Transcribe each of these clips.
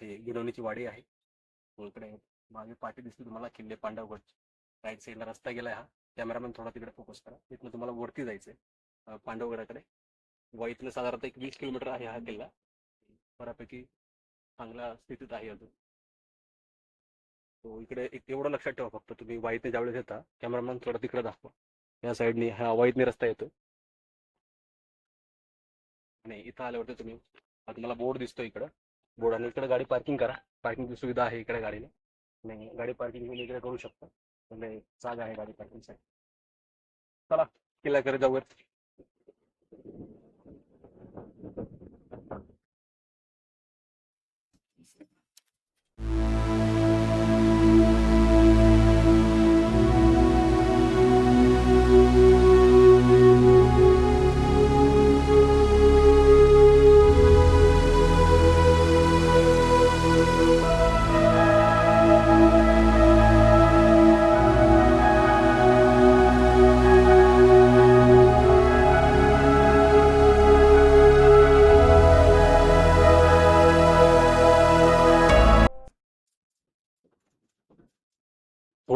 हे गिरवणीची वाडी आहे. इकडे मागे पाठी दिसते तुम्हाला किल्ले पांडवगड राईट साईडला रस्ता गेलाय हा. कॅमेरामॅन थोडा तिकडे फोकस करा. इथनं तुम्हाला वरती जायचंय. पांडवगडाकडे व इथनं साधारणतः एक वीस किलोमीटर आहे हा किल्ला. बऱ्यापैकी चांगल्या स्थितीत आहे अजून. तो इकडे एक एवढं लक्षात ठेवा फक्त. तुम्ही वाईटने ज्यावेळेस येता कॅमेरामॅन थोडा तिकडे दाखवा. या साईडने हा वाईटने रस्ता येतो आणि इथं आल्यावरती तुम्ही हा तुम्हाला बोर्ड दिसतो इकडं. बोर्ड आणि इकडे गाडी पार्किंग करा. पार्किंगची सुविधा आहे इकडे गाडीला आणि गाडी पार्किंग तुम्ही इकडे करू शकता. म्हणजे जागा आहे गाडी पार्किंगसाठी चला किल्ल्याकडे जाऊयात.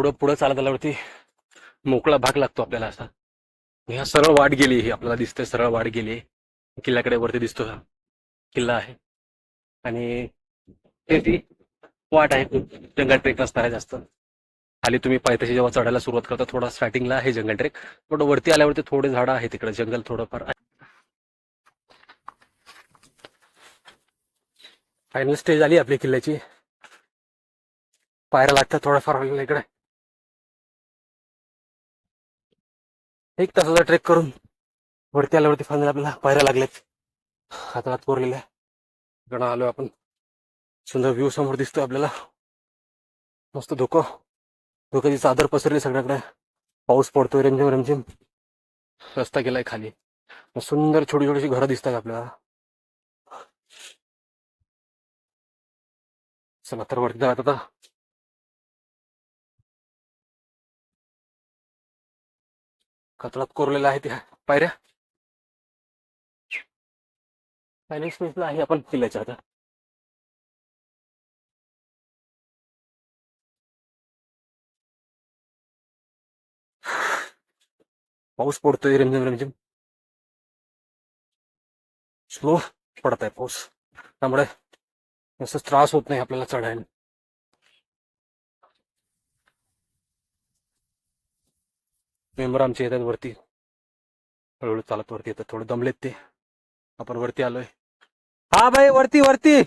थोडं पुढं चालत आल्यावरती मोकळा भाग लागतो आपल्याला असा. ह्या सरळ वाट गेली ही आपल्याला दिसते सरळ वाट गेली. किल्ल्याकडे वरती दिसतो हा. किल्ला आहे. आणि ती वाट आहे खूप. जंगल ट्रेक नसणार आहे जास्त. खाली तुम्ही पायथ्याशी जेव्हा चढायला सुरुवात करता थोडा स्टार्टिंगला आहे जंगल ट्रेक. पण वरती आल्यावरती थोडे झाडं आहे तिकडे जंगल थोडंफार आहे. फायनल स्टेज आली आपली किल्ल्याची. पायऱ्या लागतात थोड्याफार इकडे. एक तासाचा ट्रेक करून वरती आल्यावरती फायनल आपल्याला पायऱ्या लागल्यात. हातात कोरलेल्या इकडं आलो आपण. सुंदर व्ह्यू समोर दिसतोय आपल्याला. मस्त धोकं. धोक्याची चादर पसरली सगळ्याकडे. पाऊस पडतोय रिमझिम रिमझिम. रस्ता गेलाय खाली. सुंदर छोटी छोटीशी घरं दिसतात आपल्याला. चला तर वरती जात आता. कचरात कोरलेला आहे त्या पायऱ्या. फायनल स्पेसला आहे आपण किल्ल्याच्या आता. पाऊस पडतोय रिमझिम रिमझिम. स्लो पडत आहे पाऊस. त्यामुळे असं त्रास होत नाही आपल्याला चढायला. मेंबर आमचे येतात वरती. हळूहळू चालत वरती येतात. थोडं दमलेत ते. आपण वरती आलोय. हा भाई वरती वरती.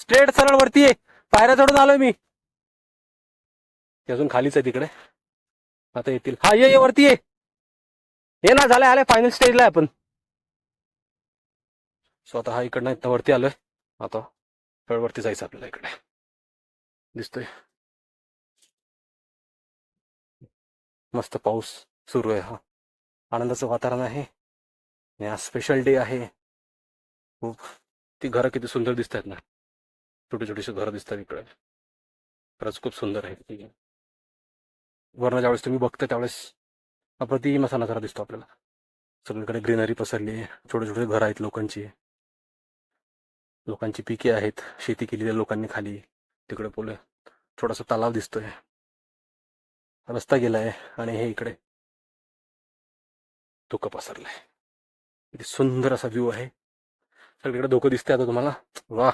स्ट्रेट सरळ वरती पायऱ्या चढून आलोय मी. ते अजून खालीच आहे तिकडे आता येतील. हा ये ये वरती ये. ये ना झालंय आले फायनल स्टेजला आहे आपण. स्वतः हा इकडनं इथं वरती आलोय. आता सरळ वरती जायचं आपल्याला इकडे. दिसतोय. मस्त पाऊस सुरू आहे हा. आनंदाचं वातावरण आहे. आणि आज स्पेशल डे आहे. खूप. ती घरं किती सुंदर दिसत आहेत ना. छोटी छोटीशी घरं दिसतात इकडे. खरंच खूप सुंदर आहे ती. वरनं ज्यावेळेस तुम्ही बघता त्यावेळेस अप्रतिम असा नजारा दिसतो आपल्याला. सगळीकडे ग्रीनरी पसरली आहे. छोटे छोटे घरं आहेत लोकांची. लोकांची पिके आहेत. शेती केलेल्या लोकांनी खाली. तिकडे पोले. छोटासा तलाव दिसतोय. रस्ता गेलाय आणि हे इकडे. धुकं पसरलंय. किती सुंदर असा व्ह्यू आहे. सगळीकडे धोकं दिसतंय आता तुम्हाला. वा!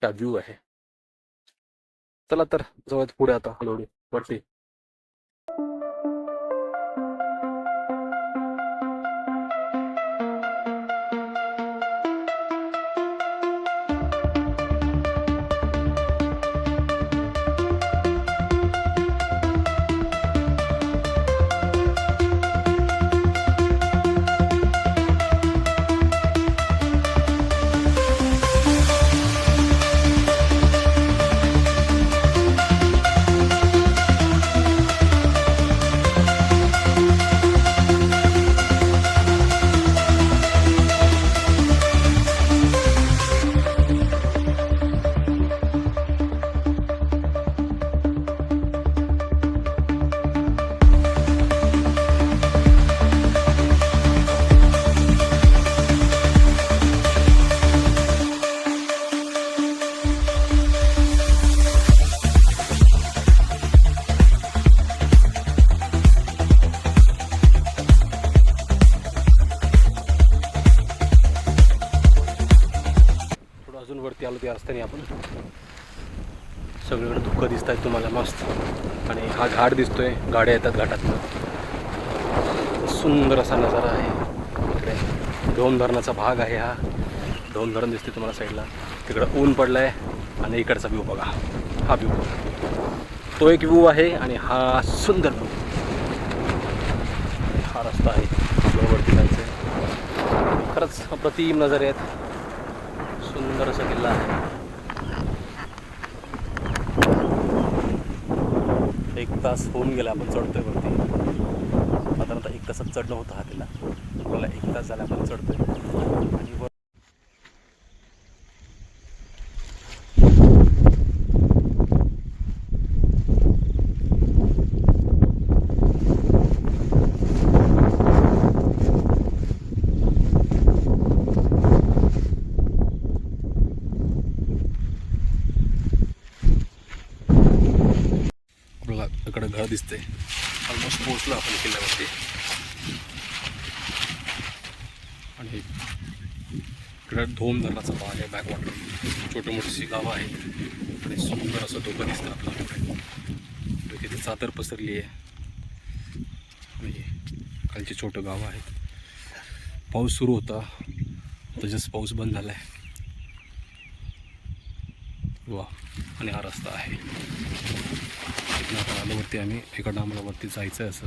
त्या व्ह्यू आहे. चला तर जवळ पुढे आता. हळूहळू. वरती. मस्त. आणि हा घाट दिसतोय गाड्या येतात घाटातनं. सुंदर असा नजारा आहे. इकडे धोम धरणाचा भाग आहे हा. धोम धरण दिसते तुम्हाला साईडला. तिकडं ऊन पडलं आहे आणि इकडचा व्ह्यू बघा. हा व्ह्यू तो एक व्ह्यू आहे आणि हा सुंदर व्ह्यू हा रस्ता आहे. आपल्याला जायचं आहे खरंच अप्रतिम नजरे आहेत. सुंदर असा किल्ला आहे. एक तास होऊन गेला आपण चढतोय वरती. साधारणतः एक तासात चढणं होतं हा किल्ला. आपल्याला एक तास झाला आपण चढतोय. आणि वर आपल्याला इकडं घर दिसतंय ऑलमोस्ट पोहोचलो आपण किल्ल्यावरती आणि इकडं धोम धरणाचा भाग आहे बॅकवॉटर छोटी मोठीशी गावं आहेत आणि सुंदर असं डोकं दिसतं आपल्याला कातर पसरली आहे. म्हणजे खालचे छोटं गावं आहेत. पाऊस सुरू होता. तसंच पाऊस बंद झाला आहे वा आणि हा रस्ता आहे. इथनं आल्यावरती आम्ही एका डांबरावरती जायचं आहे असं.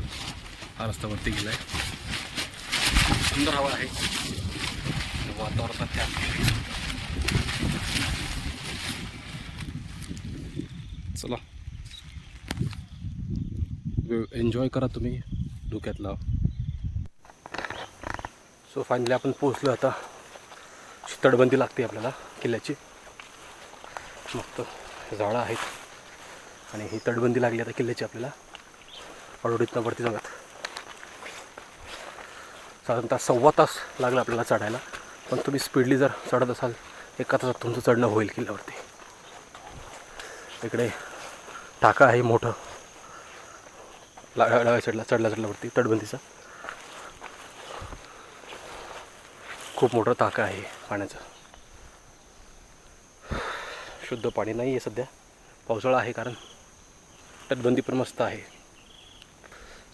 हा रस्त्यावरती गेला आहे सुंदर हवा आहे. वातावरणात त्या चला एन्जॉय करा तुम्ही धुक्यातला. सो फायनली आपण पोचलो आता. तटबंदी लागते आपल्याला किल्ल्याची. मस्त झाडं आहेत. आणि ही तटबंदी लागली आता किल्ल्याची आपल्याला. अडोडीतनं वरती जाऊयात. साधारणतः सव्वा तास लागला आपल्याला चढायला. पण तुम्ही स्पीडली जर चढत असाल एका तासात तुमचं चढणं होईल किल्ल्यावरती. इकडे टाका आहे मोठं. ला डाव्या साईडला चढला चढल्यावरती तटबंदीचा. खूप मोठा ताका आहे पाण्याचा. शुद्ध पाणी नाही आहे सध्या. पावसाळा आहे कारण तटबंदी पण मस्त आहे.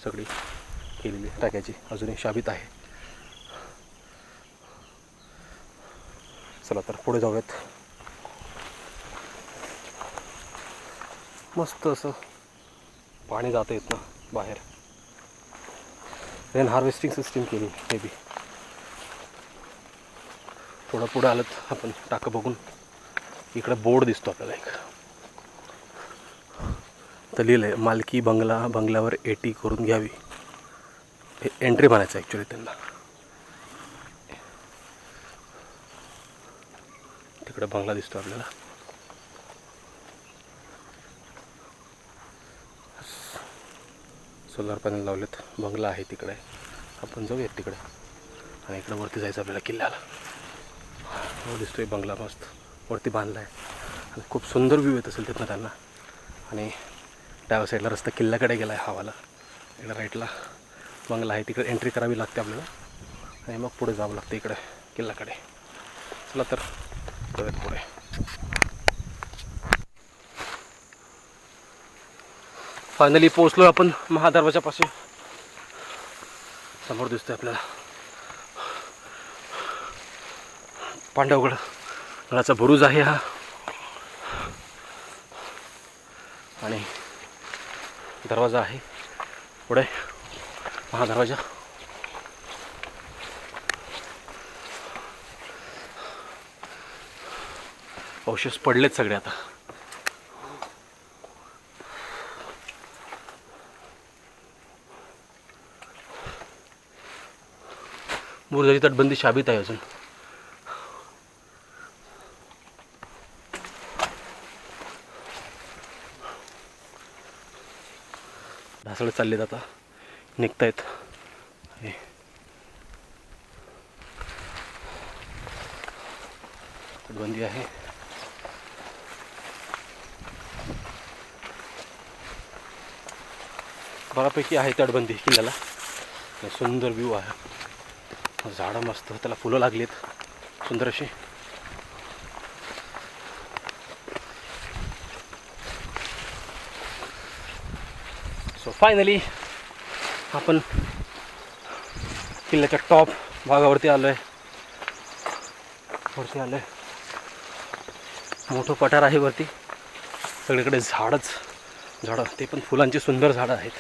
सगळी केलेली टाक्याची अजूनही शाबित आहे. चला तर पुढे जाऊयात. मस्त असं पाणी जातं येत ना. बाहेर. रेन हार्वेस्टिंग सिस्टीम केली हे बी. थोडं पुढं आलं आपण टाकं बघून इकडं बोर्ड दिसतो आपल्याला एक. तर लिहिलं आहे मालकी बंगला बंगल्यावर एटी करून घ्यावी. हे एंट्री म्हणायचं ॲक्च्युली त्यांना. तिकडे बंगला दिसतो आपल्याला. सोलार पॅनल लावलेत. बंगला आहे तिकडे. आपण जाऊयात तिकडे. आणि इकडं वरती जायचं आपल्याला किल्ल्याला. हो दिसतोय बंगला मस्त. वरती बांधला आहे आणि खूप सुंदर व्ह्यू येत असेल तिथनं त्यांना. आणि डाव्या साईडला रस्ता किल्ल्याकडे गेला आहे हवाला. इकडं राईटला बंगला आहे. तिकडे एंट्री करावी लागते आपल्याला. आणि मग पुढे जावं लागतं इकडे किल्ल्याकडे. चला तर पुढे. फायनली पोहोचलो आपण महादरवाजापाशी. समोर दिसतोय आपल्याला. पांडवगड. गडाचा बुरुज आहे हा. आणि दरवाजा आहे पुढे महादरवाजा. औषध पडलेत सगळे आता. बुरुजाची तटबंदी शाबित आहे अजून. ढासळत चाललेत आता. निघतायत. तटबंदी आहे. बऱ्यापैकी आहे तटबंदी किल्ल्याला. सुंदर व्ह्यू आहे. झाडं मस्त त्याला फुलं लागलीत. सुंदर अशी. सो फायनली आपण किल्ल्याच्या टॉप भागावरती आलोय. वरती आलोय. मोठं पठार आहे वरती. सगळीकडे झाडच झाडं ते पण फुलांची सुंदर झाडं आहेत.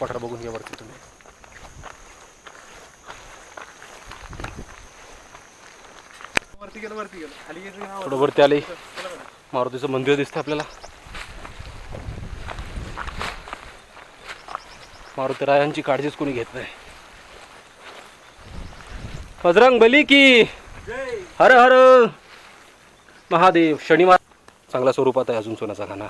पठार बघून घ्या वरती तुम्ही. वरती गेलं वरती गेलं. खाली गेलं हा, थोडं वरती आले. मारुतीचं मंदिर दिसतं आपल्याला. मारुती रायांची काळजीच कोणी घेत नाही. बजरंग बली की हर हर. महादेव शनिवार. चांगल्या स्वरूपात आहे अजून सोन्याचा खाना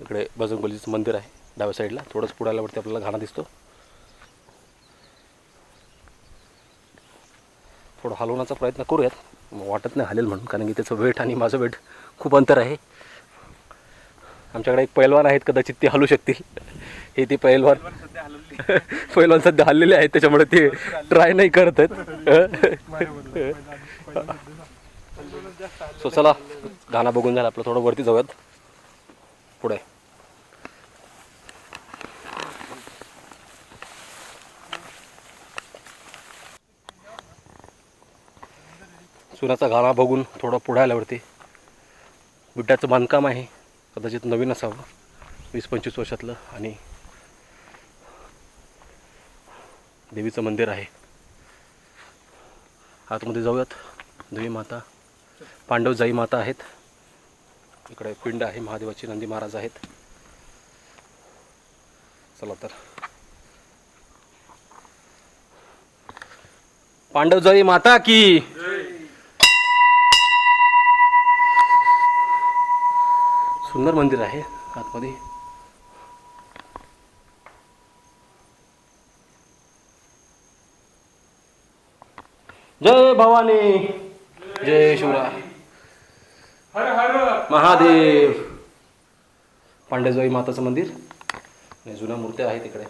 इकडे बजरंगबलीचं मंदिर आहे. डाव्या साईडला थोडंच पुढे आल्यावरती आपल्याला घाणा दिसतो. थोडं हलवण्याचा प्रयत्न करूयात. वाटत नाही हलेल म्हणून कारण की त्याचं वेट आणि माझं वेट खूप अंतर आहे. आमच्याकडे एक पैलवान आहेत कदाचित ते हलू शकतील. हे ते पैलवान पैलवान सध्या हल्लेले आहेत त्याच्यामुळे ते ट्राय नाही करत आहेत. सो चला गाणं बघून झालं. आपलं थोडं वरती जाऊयात. पुढे सुनाचा घाला बघून थोडं पुढे आल्यावरती विड्याचं बांधकाम आहे. कदाचित नवीन असावं. वीस पंचवीस वर्षातलं आणि देवीचं मंदिर आहे. आतमध्ये जाऊयात. देवी माता पांडव जाई माता आहेत. इकडे पिंड आहे. महादेवाची नंदी महाराज आहेत. चला तर. पांडव जाई माता की! सुंदर मंदिर आहे आतमध्ये. जय भवानी. जय शिवराय. हर हर. महादेव. पांडेजवाई माताचं मंदिर. आणि जुन्या मूर्त्या आहेत तिकडे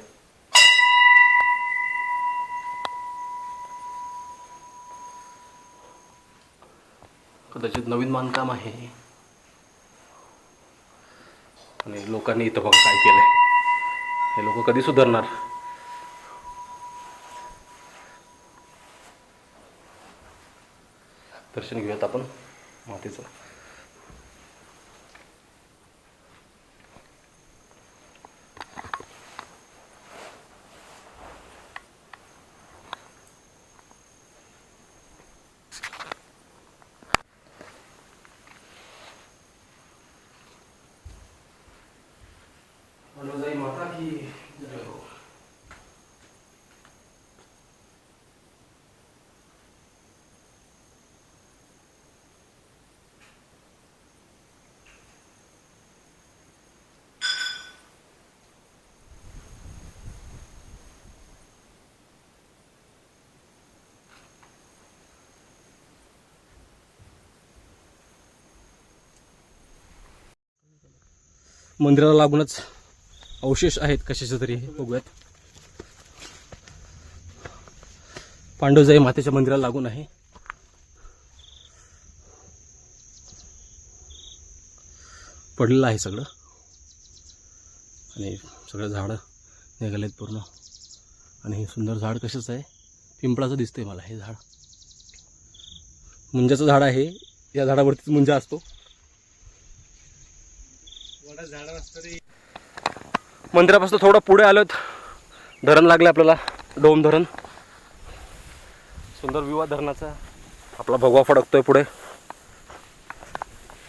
कदाचित नवीन बांधकाम आहे. आणि लोकांनी इथं बघा काय केलं हे लोक कधी सुधारणार? दर्शन घेऊयात आपण. मातेचं मनोजाई माता की जय हो मंदिराला लागूनच अवशेष आहेत कशाचे तरी हे बघूयात. पांडवजाई मातेच्या मंदिराला लागून आहे. पडलेलं आहे सगळं. आणि सगळं झाडं निघालेत पूर्ण. आणि हे सुंदर झाड कशाचं आहे? पिंपळाचं दिसतंय मला हे झाड. मुंजाचं झाड आहे. या झाडावरतीच मुंजा असतो. मंदिरापासून थोडं पुढे आलोत. धरण लागलं आपल्याला डोम धरण. सुंदर विवाह धरणाचा आपला भगवा फडकतोय पुढे.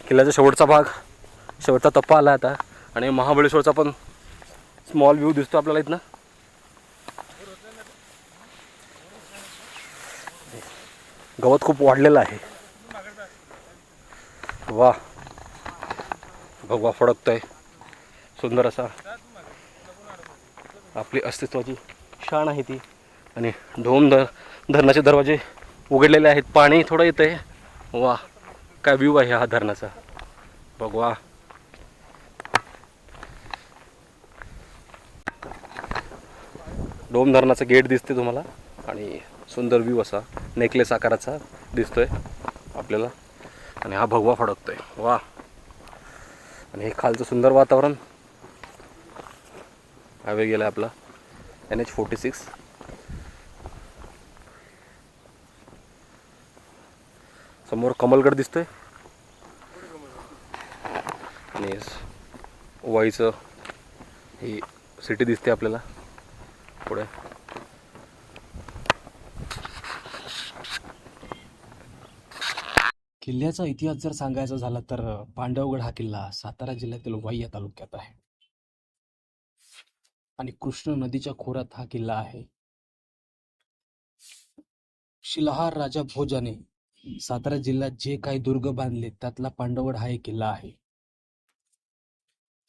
किल्ल्याचा शेवटचा भाग शेवटचा टप्पा आला आता. आणि महाबळेश्वरचा पण स्मॉल व्ह्यू दिसतो आपल्याला इथनं. गवत खूप वाढलेलं आहे. वा भगवा फडकतोय. सुंदर असा आपली अस्तित्वाची शान आहे ती. आणि धोम धर धरणाचे दरवाजे उघडलेले आहेत. पाणी थोडं येतं आहे वा काय व्ह्यू आहे हा धरणाचा. भगवा. डोम धरणाचं गेट दिसते तुम्हाला. आणि सुंदर व्ह्यू असा नेकलेस आकाराचा दिसतोय आपल्याला. आणि हा भगवा फडकतोय. वा आणि हे खालचं सुंदर वातावरण. हायवे गेला आपला. N H forty six. समोर कमलगड दिसतोय. आणि वाईचं ही सिटी दिसते आपल्याला. पुढे. किल्ल्याचा इतिहास जर सांगायचा झाला तर पांडवगड हा किल्ला सातारा जिल्ह्यातील वाई या तालुक्यात आहे. आणि कृष्ण नदीच्या खोऱ्यात हा किल्ला आहे. शिलाहार राजा भोजाने सातारा जिल्ह्यात जे काही दुर्ग बांधले त्यातला पांडवगड हा एक किल्ला आहे.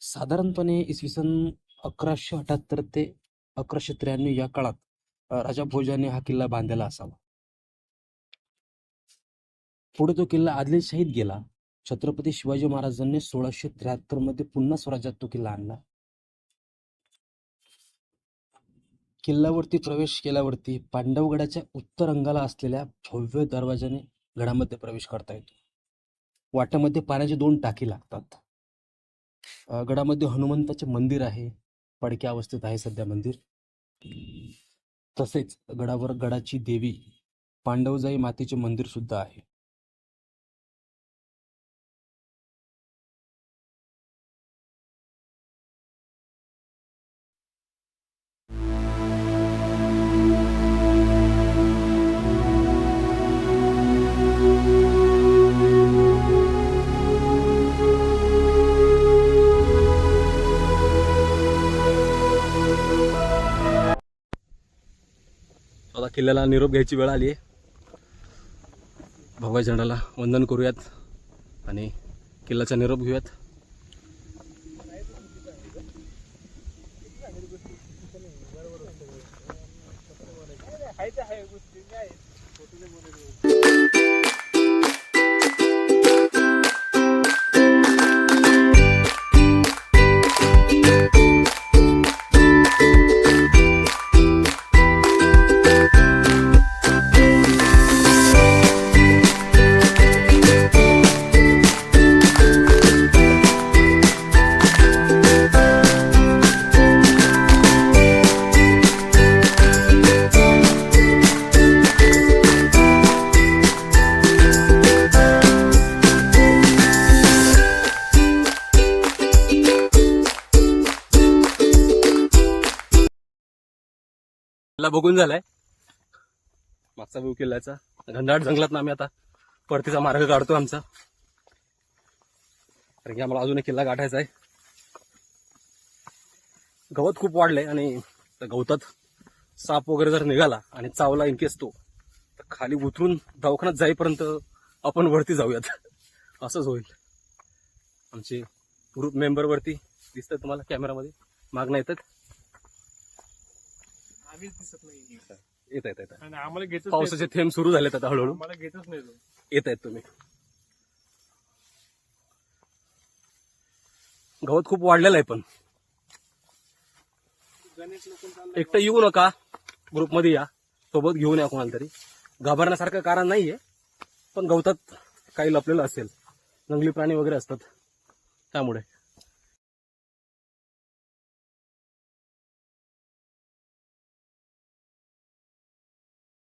साधारणपणे इसवी सन अकराशे अठ्याहत्तर ते अकराशे त्र्याण्णव या काळात राजा भोजाने हा किल्ला बांधलेला असावा. पुढे तो किल्ला आदिलशाहीत गेला. छत्रपती शिवाजी महाराजांनी सोळाशे त्र्याहत्तरमध्ये पुन्हा स्वराज्यात तो किल्ला आणला. किल्ल्यावरती प्रवेश केल्यावरती पांडवगडाच्या उत्तर अंगाला असलेल्या भव्य दरवाजाने गडामध्ये प्रवेश करता येतो. वाट्यामध्ये पाण्याची दोन टाकी लागतात. गडामध्ये हनुमंताचे मंदिर आहे. पडक्या अवस्थेत आहे सध्या मंदिर. तसेच गडावर गडाची देवी पांडवजाई मातेचे मंदिर सुद्धा आहे. किल्ल्याला निरोप घ्यायची वेळ आली आहे. भगवा झेंडाला वंदन करूयात आणि किल्ल्याचा निरोप घेऊयात. आपला बघून झालाय. मागचा व्यू किल्ल्याचा. घनदाट जंगलात ना आम्ही आता. परतीचा मार्ग काढतो आमचा. कारण की आम्हाला अजून एक किल्ला गाठायचा आहे. गवत खूप वाढलंय आणि गवतात साप वगैरे जर निघाला आणि चावला इनकेस तो तर खाली उतरून दवाखान्यात जाईपर्यंत आपण वरती जाऊयात. असंच होईल. आमचे ग्रुप मेंबर वरती दिसतात तुम्हाला कॅमेरामध्ये मागणं येतात. आम्हीच दिसत नाही. येत येत आहेत. आणि आम्हाला घेतच पावसाचे थेंब सुरू झालेत आता हळूहळू. आम्हाला घेतच नाही तो. येत आहेत तुम्ही. गवत खूप वाढलेलं आहे पण. गणेश लोकं चाललंय. एकटं येऊ नका. ग्रुपमध्ये या. सोबत घेऊन या कोणाला तरी. घाबरण्यासारखं कारण नाहीये. पण गवतात काही लपलेलं असेल. जंगली प्राणी वगैरे असतात. त्यामुळे.